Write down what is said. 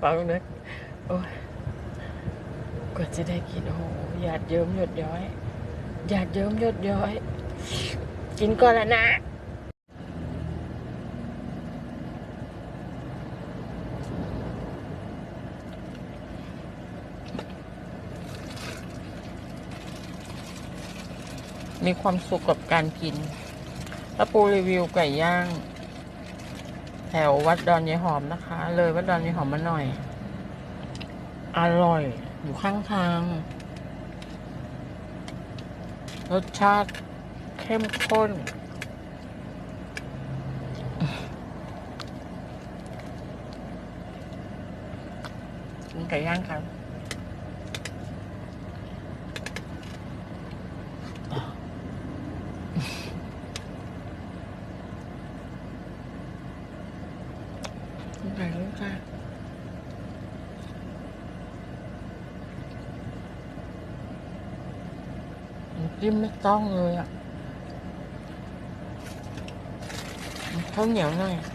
ฟังนึกโอ้ยกว่าจะได้กินโอ้โหหยาดเยิ้มหยดย้อยหยาดเยิ้มหยดย้อย กินก่อนละนะมีความสุขกับการกิน แล้วปูรีวิวไก่ย่าง ถววัดดอนยายหอมนะคะ เลยวัดดอนยายหอมมาหน่อย อร่อย อยู่ข้างทาง รสชาติเข้มข้นกินไก่ย่างครับ กินไก่ลูกค่ะน้ำจิ้มไ